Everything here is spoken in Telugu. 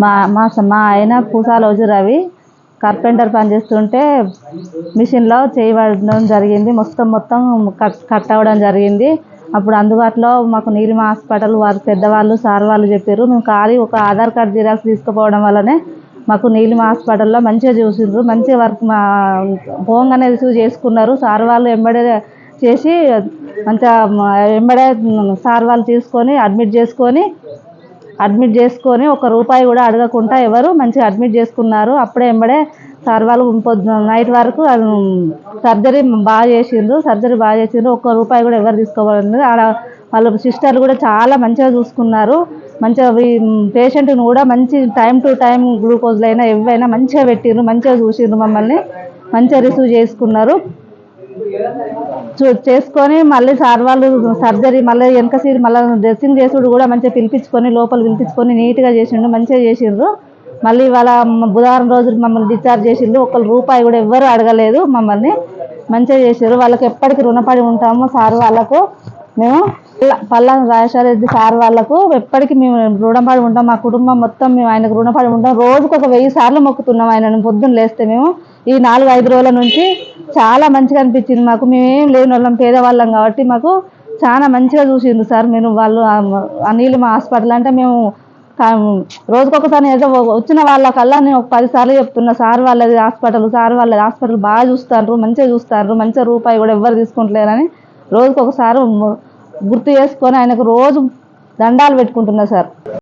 మా మా స- మా ఆయన పూసాలోజు రవి కార్పెంటర్ పని చేస్తుంటే మిషన్లో చేయబడడం జరిగింది. మొత్తం మొత్తం కట్ కట్ అవ్వడం జరిగింది. అప్పుడు అందుబాటులో మాకు నీలిమ హాస్పిటల్ వారు పెద్దవాళ్ళు సార్ వాళ్ళు చెప్పారు మేము ఖాళీ ఒక ఆధార్ కార్డ్ జిరాక్స్ తీసుకుపోవడం వల్లనే మాకు నీలిమ హాస్పిటల్లో మంచిగా చూసిండ్రు మంచిగా వర్క్ మా పోగానే రిసీవ్ చేసుకున్నారు. సార్ వాళ్ళు ఎంబడే చేసి మంచిగా ఎంబడే సార్ వాళ్ళు తీసుకొని అడ్మిట్ చేసుకొని అడ్మిట్ చేసుకొని ఒక రూపాయి కూడా అడగకుండా ఎవరు మంచిగా అడ్మిట్ చేసుకున్నారు. అప్పుడే ఎంబడే సార్ వాళ్ళు నైట్ వరకు సర్జరీ బాగా చేసిండ్రు. సర్జరీ బాగా చేసిండ్రు. ఒక్క రూపాయి కూడా ఎవరు తీసుకోవాలి ఆడ వాళ్ళ సిస్టర్లు కూడా చాలా మంచిగా చూసుకున్నారు. మంచిగా పేషెంట్ని కూడా మంచి టైం టు టైం గ్లూకోజ్లైనా అయినా ఏవైనా మంచిగా పెట్టిండ్రు మంచిగా చూసిండ్రు మమ్మల్ని. మంచిగా రిసీవ్ చేసుకున్నారు. చేసుకొని మళ్ళీ సార్ వాళ్ళు సర్జరీ మళ్ళీ వెనక సీట్ మళ్ళీ డ్రెస్సింగ్ చేసుడు కూడా మంచిగా పిలిపించుకొని లోపల పిలిపించుకొని నీట్గా చేసిండు మంచిగా చేసిండ్రు. మళ్ళీ వాళ్ళ బుధవారం రోజు మమ్మల్ని డిశ్చార్జ్ చేసిండ్రు. ఒక్క రూపాయి కూడా ఎవ్వరు అడగలేదు మమ్మల్ని. మంచిగా చేసారు వాళ్ళకి ఎప్పటికీ రుణపడి ఉంటాము సార్ వాళ్ళకు. మేము పల్ల- పల్లా రాజేశ్వరరెడ్డి సార్ వాళ్ళకు ఎప్పటికీ మేము రుణపడి ఉంటాం. మా కుటుంబం మొత్తం మేము ఆయనకు రుణపడి ఉంటాం. రోజుకు ఒక వెయ్యి సార్లు మొక్కుతున్నాం ఆయనను పొద్దున్న లేస్తే మేము. ఈ నాలుగు ఐదు రోజుల నుంచి చాలా మంచిగా అనిపించింది మాకు. మేమేం లేని వాళ్ళం పేదవాళ్ళం కాబట్టి మాకు చాలా మంచిగా చూసింది సార్ మీరు వాళ్ళు ఆ- మా హాస్పిటల్ అంటే మేము రోజుకొకసారి ఏదో వచ్చిన వాళ్ళకల్లా నేను ఒక పదిసార్లు చెప్తున్నా. సార్ వాళ్ళది హాస్పిటల్ సార్ వాళ్ళది హాస్పిటల్ బాగా చూస్తారు మంచిగా చూస్తారు మంచిగా రూపాయి కూడా ఎవ్వరు తీసుకుంటలేరని రోజుకొకసారి గుర్తు చేసుకొని ఆయనకు రోజు దండాలు పెట్టుకుంటున్నా సార్.